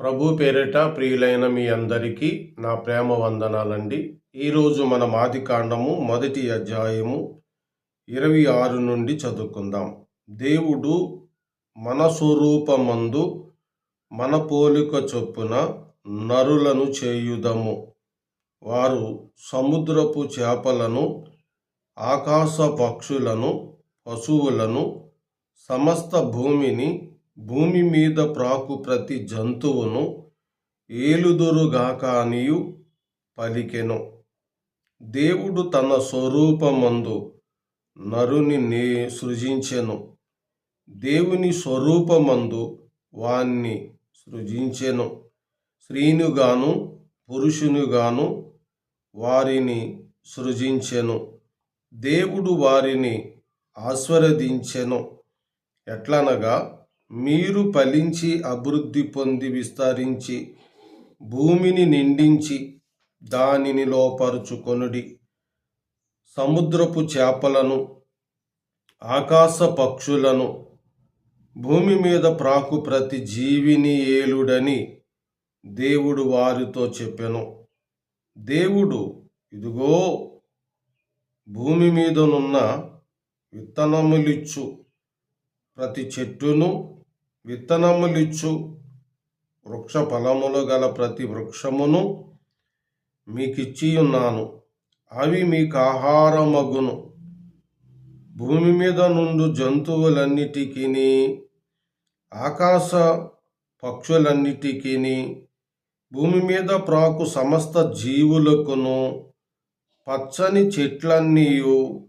ప్రభు పేరిట ప్రియులైన మీ అందరికీ నా ప్రేమ వందనాలండి. ఈరోజు మన మాదికాండము కాండము మొదటి అధ్యాయము ఇరవై ఆరు నుండి చదువుకుందాం. దేవుడు మన స్వరూపమందు మన పోలిక చొప్పున నరులను చేయుదము. వారు సముద్రపు చేపలను ఆకాశ పక్షులను పశువులను సమస్త భూమిని భూమి మీద ప్రాకు ప్రతి జంతువును ఏలుదురుగాక అనియు పలికెను. దేవుడు తన స్వరూపమందు నరుని నే సృజించెను. దేవుని స్వరూపమందు వాణ్ణి సృజించెను. స్త్రీనుగాను పురుషునిగాను వారిని సృజించెను. దేవుడు వారిని ఆస్వాదించెను. ఎట్లనగా మీరు ఫలించి అభివృద్ధి పొంది విస్తరించి భూమిని నిండించి దానిని లోపరుచుకొనుడి. సముద్రపు చేపలను ఆకాశ పక్షులను భూమి మీద ప్రాకు ప్రతి జీవిని ఏలుడని దేవుడు వారితో చెప్పెను. దేవుడు ఇదిగో భూమి మీదనున్న విత్తనములిచ్చు ప్రతి చెట్టును విత్తనములిచ్చు వృక్ష ఫలములు గల ప్రతి వృక్షమును మీకిచ్చి ఉన్నాను అవి మీకు ఆహారమగును భూమి మీద నుండు జంతువులన్నిటికీ ఆకాశ పక్షులన్నిటికీ భూమి మీద ప్రాకు సమస్త జీవులకును పచ్చని చెట్లన్నీయు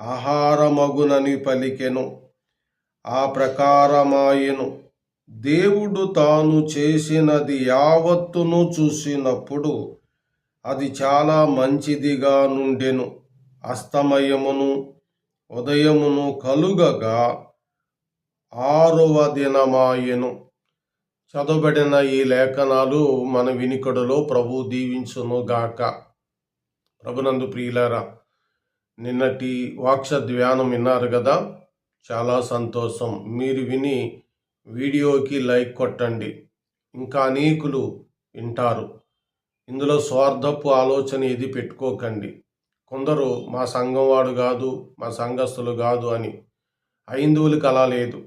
ఆహారమగునని పలికెను. ఆ ప్రకారమాయెను. దేవుడు తాను చేసినది యావత్తును చూసినప్పుడు అది చాలా మంచిదిగా నుండెను. అస్తమయమును ఉదయమును కలుగగా ఆరవ దినమాయెను. చదవబడిన ఈ లేఖనాలు మన వినికడలో ప్రభు దీవించును గాక. ప్రభునందు ప్రియులారా నిన్నటి వాక్ష ధ్యానం విన్నారు కదా చాలా సంతోషం. మీరు విని వీడియోకి లైక్ కొట్టండి. ఇంకా అనేకులు వింటారు. ఇందులో స్వార్థపు ఆలోచన ఏది పెట్టుకోకండి. కొందరు మా సంఘం వాడు కాదు మా సంఘస్థులు కాదు అని హైందువులకు అలా లేదు.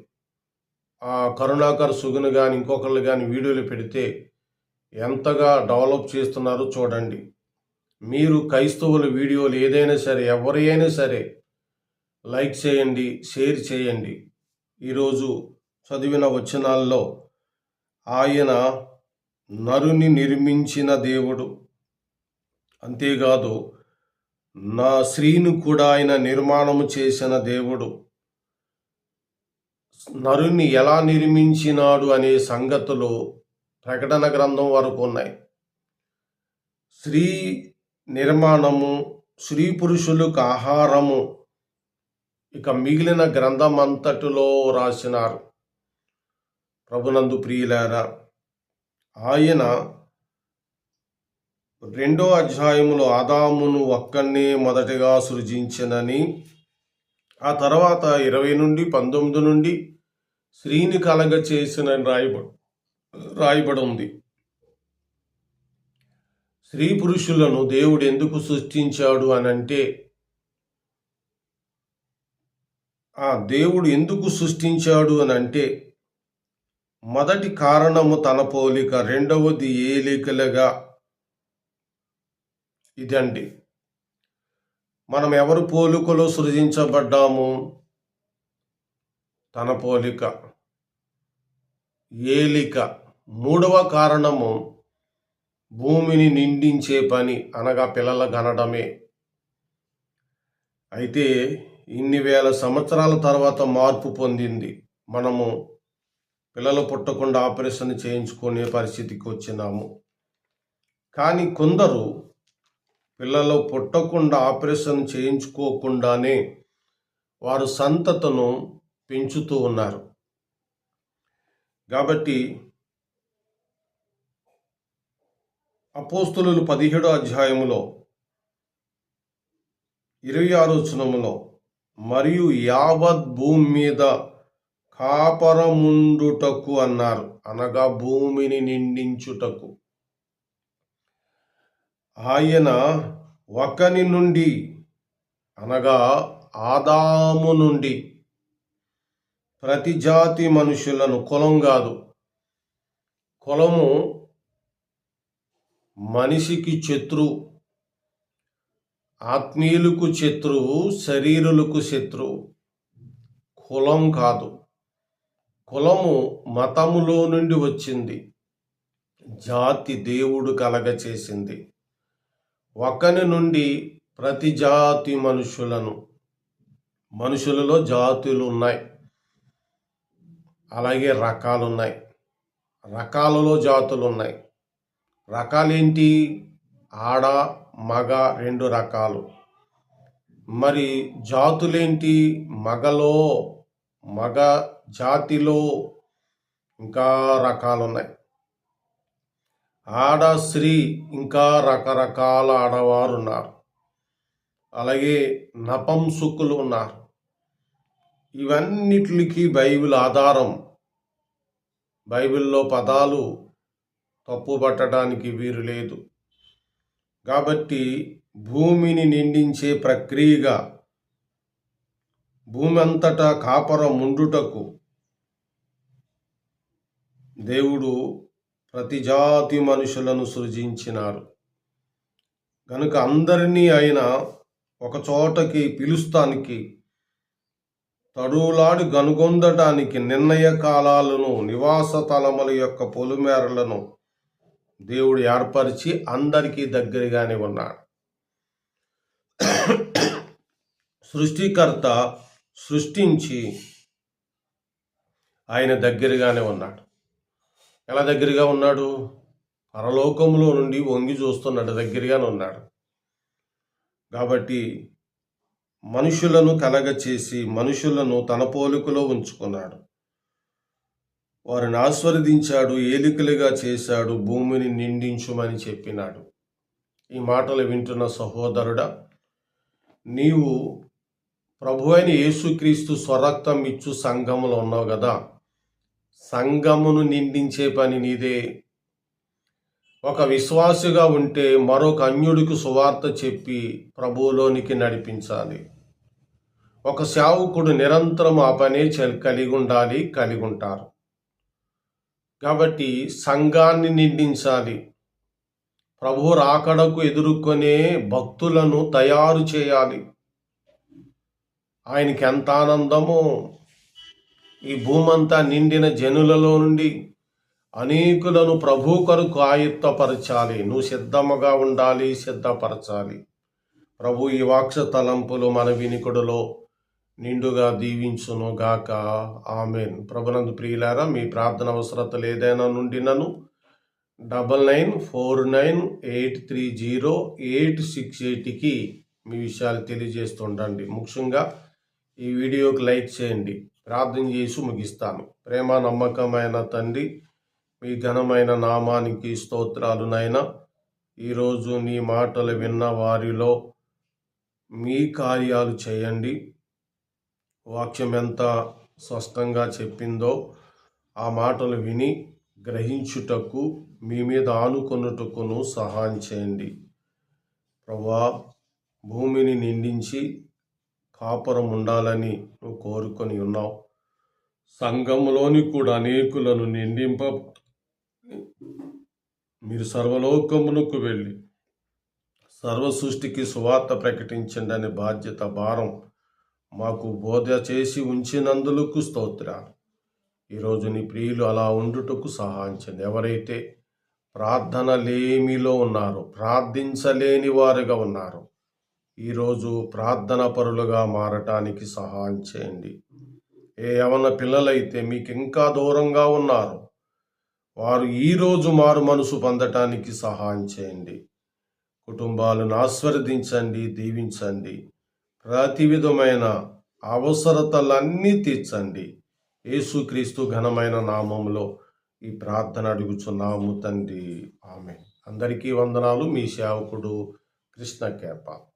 ఆ కరుణాకర్ సుగును కానీ ఇంకొకళ్ళు కానీ వీడియోలు పెడితే ఎంతగా డెవలప్ చేస్తున్నారో చూడండి. మీరు క్రైస్తవుల వీడియోలు ఏదైనా సరే ఎవరైనా సరే లైక్ చేయండి షేర్ చేయండి. ఈరోజు చదివిన వచనాల్లో ఆయన నరుని నిర్మించిన దేవుడు. అంతేకాదు నా స్త్రీని కూడా ఆయన నిర్మాణము చేసిన దేవుడు. నరుని ఎలా నిర్మించినాడు అనే సంగతులు ప్రకటన గ్రంథం వరకు ఉన్నాయి. స్త్రీ నిర్మాణము స్త్రీ పురుషులకు ఆహారము ఇక మిగిలిన గ్రంథమంతటిలో రాసినారు. ప్రభునందు ప్రియులారా ఆయన రెండో అధ్యాయములో ఆదామును ఒక్కనే మొదటగా సృజించినని ఆ తర్వాత ఇరవై నుండి పంతొమ్మిది నుండి స్త్రీని కలగ చేసిన రాయబ రాయబడి ఉంది స్త్రీ పురుషులను దేవుడు ఎందుకు సృష్టించాడు అని అంటే ఆ దేవుడు ఎందుకు సృష్టించాడు అని అంటే మొదటి కారణము తన పోలిక రెండవది ఏలికలుగా ఇదండి. మనం ఎవరు పోలికలో సృజించబడ్డాము? తన పోలిక. ఏలిక మూడవ కారణము భూమిని నిండించే పని అనగా పిల్లల గనడమే. అయితే ఇన్ని వేల సంవత్సరాల తర్వాత మార్పు పొందింది. మనము పిల్లలు పుట్టకుండా ఆపరేషన్ చేయించుకునే పరిస్థితికి వచ్చినాము. కానీ కొందరు పిల్లలు పుట్టకుండా ఆపరేషన్ చేయించుకోకుండానే వారు సంతతను పెంచుతూ ఉన్నారు. కాబట్టి అపోస్తులు పదిహేడో అధ్యాయములో ఇరవై ఆరోచనములో మరియు యావత్ భూమి మీద కాపరముండుటకు అన్నారు. అనగా భూమిని నిండించుటకు. ఆయన ఒకని నుండి అనగా ఆదాము నుండి ప్రతి జాతి మనుషులను కులం కాదు. కులము మనిషికి శత్రు ఆత్మీయులకు శత్రువు శరీరులకు శత్రువు. కులం కాదు. కులము మతములో నుండి వచ్చింది. జాతి దేవుడు కలగ చేసింది ఒకని నుండి ప్రతి జాతి మనుషులను. మనుషులలో జాతులు ఉన్నాయి అలాగే రకాలు ఉన్నాయి రకాలలో జాతులు ఉన్నాయి రకాలేంటి? ఆడ మగ రెండు రకాలు. మరి జాతులేంటి? మగలో మగ జాతిలో ఇంకా రకాలు ఉన్నాయి ఆడ స్త్రీ ఇంకా రకరకాల ఆడవారు ఉన్నారు అలాగే నపంసుకులు ఉన్నారు. ఇవన్నిటికి బైబిల్ ఆధారం. బైబిల్లో పదాలు తప్పు పట్టడానికి వీరు లేదు. కాబట్టి భూమిని నిండించే ప్రక్రియగా భూమి అంతటా కాపర ముండుటకు దేవుడు ప్రతి జాతి మనుషులను సృజించినారు. కనుక అందరినీ ఆయన ఒక చోటకి పిలుస్తానికి తడువులాడి గనుగొందటానికి నిర్ణయ కాలాలను నివాస తలముల యొక్క పొలిమేరలను దేవుడు ఏర్పరిచి అందరికీ దగ్గరగానే ఉన్నాడు. సృష్టికర్త సృష్టించి ఆయన దగ్గరగానే ఉన్నాడు. ఎలా దగ్గరగా ఉన్నాడు? పరలోకంలో నుండి వంగి చూస్తున్నాడు దగ్గరగానే ఉన్నాడు. కాబట్టి మనుషులను కలగచేసి మనుషులను తన పోలికలో ఉంచుకున్నాడు. వారిని ఆస్వాదించాడు ఏలికలుగా చేశాడు భూమిని నిండించుమని చెప్పినాడు. ఈ మాటలు వింటున్న సహోదరుడా నీవు ప్రభు అయిన యేసుక్రీస్తు స్వరక్తం ఇచ్చు సంఘములో ఉన్నావు కదా సంఘమును నిందించే పని నీదే. ఒక విశ్వాసిగా ఉంటే మరొక అన్యుడికి సువార్త చెప్పి ప్రభువులోనికి నడిపించాలి. ఒక సేవకుడు నిరంతరం ఆ పనే కలిగి ఉండాలి కలిగి ఉంటారు కాబట్టి సంఘాన్ని నిండించాలి ప్రభు రాకడకు ఎదుర్కొనే భక్తులను తయారు చేయాలి. ఆయనకి ఎంత ఆనందమో. ఈ భూమంతా నిండిన జనులలో నుండి అనేకులను ప్రభు కొరకు ఆయుత్తపరచాలి. నువ్వు సిద్ధముగా ఉండాలి సిద్ధపరచాలి. ప్రభు ఈ వాక్ష తలంపులు మన వినికుడులో నిండుగా దీవించును గాక ఆమెన్. ప్రభునందు ప్రియులారా మీ ప్రార్థన అవసరతలు ఏదైనా నుండినను double nine four nine eight three zero eight six ఎయిట్కి మీ విషయాలు తెలియజేస్తుండండి. ముఖ్యంగా ఈ వీడియోకి లైక్ చేయండి. ప్రార్థన చేసి ముగిస్తాను. ప్రేమ నమ్మకమైన తండ్రి మీ ఘనమైన నామానికి స్తోత్రాలు నాయనా. ఈరోజు నీ మాటలు విన్న వారిలో మీ కార్యాలు చేయండి. వాక్యం ఎంత స్పష్టంగా చెప్పిందో ఆ మాటలు విని గ్రహించుటకు మీ మీద ఆనుకొనుటకును సహాయం చేయండి. ప్రభా భూమిని నిండించి కాపురం ఉండాలని నువ్వు కోరుకొని ఉన్నావు. సంఘంలోని కూడా అనేకులను నిండింప మీరు సర్వలోకమునకు వెళ్ళి సర్వ సృష్టికి సువార్త ప్రకటించండి అనే బాధ్యత భారం మాకు బోధ చేసి ఉంచినందులకు స్తోత్ర ఈరోజు నీ ప్రియులు అలా ఉండుటకు సహాయించండి. ఎవరైతే ప్రార్థన లేమిలో ఉన్నారో ప్రార్థించలేని వారుగా ఉన్నారు ఈరోజు ప్రార్థన పరులుగా మారటానికి సహాయం చేయండి. ఏ యవన పిల్లలైతే మీకు ఇంకా దూరంగా ఉన్నారు వారు ఈరోజు మారు మనసు పొందటానికి సహాయం చేయండి. కుటుంబాలను ఆస్వర్దించండి దీవించండి. ప్రతి విధమైన అవసరతలన్నీ తీర్చండి. యేసుక్రీస్తు ఘనమైన నామంలో ఈ ప్రార్థన అడుగుచున్నాము తండ్రి. ఆమె అందరికీ వందనాలు. మీ సేవకుడు కృష్ణ కేప